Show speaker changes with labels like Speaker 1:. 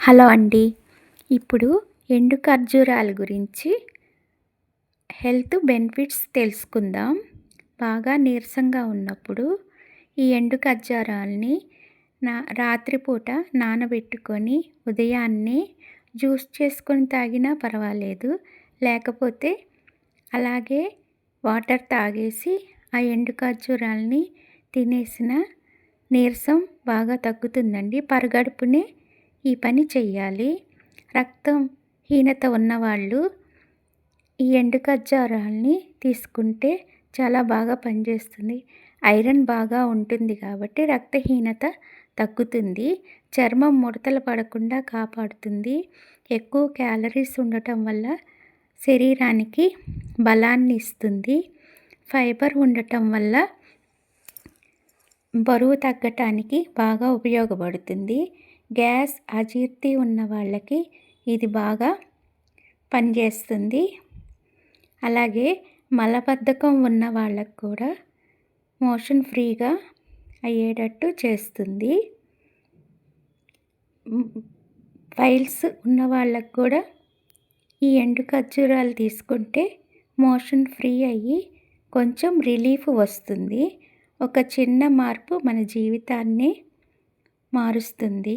Speaker 1: Hello అండి. ఇప్పుడు ఎండు ఖర్జూరాల గురించి హెల్త్ బెనిఫిట్స్ తెలుసుకుందాం. బాగా నీరసంగా ఉన్నప్పుడు ఈ ఎండు ఖర్జూరాలని నా రాత్రిపూట నానబెట్టుకొని ఉదయాన్నే జ్యూస్ చేసుకొని తాగినా పర్వాలేదు. లేకపోతే అలాగే వాటర్ తాగేసి ఆ ఎండు ఖర్జూరాలని తినేసిన నీరసం బాగా తగ్గుతుందండి. పరగడుపునే ఈ పని చెయ్యాలి. రక్తం హీనత ఉన్నవాళ్ళు ఈ ఎండుకర్జారాల్ని తీసుకుంటే చాలా బాగా పనిచేస్తుంది. ఐరన్ బాగా ఉంటుంది కాబట్టి రక్తహీనత తగ్గుతుంది. చర్మం ముడతలు పడకుండా కాపాడుతుంది. ఎక్కువ క్యాలరీస్ ఉండటం వల్ల శరీరానికి బలాన్ని ఇస్తుంది. ఫైబర్ ఉండటం వల్ల బరువు తగ్గటానికి బాగా ఉపయోగపడుతుంది. గ్యాస్ అజీర్తి ఉన్న వాళ్ళకి ఇది బాగా పనిచేస్తుంది. అలాగే మలబద్ధకం ఉన్న వాళ్ళకు కూడా మోషన్ ఫ్రీగా అయ్యేటట్టు చేస్తుంది. ఫైల్స్ ఉన్న వాళ్ళకు కూడా ఈ ఎండు ఖర్జూరాలు తీసుకుంటే మోషన్ ఫ్రీ అయ్యి కొంచెం రిలీఫ్ వస్తుంది. ఒక చిన్న మార్పు మన జీవితాన్ని మారుస్తుంది.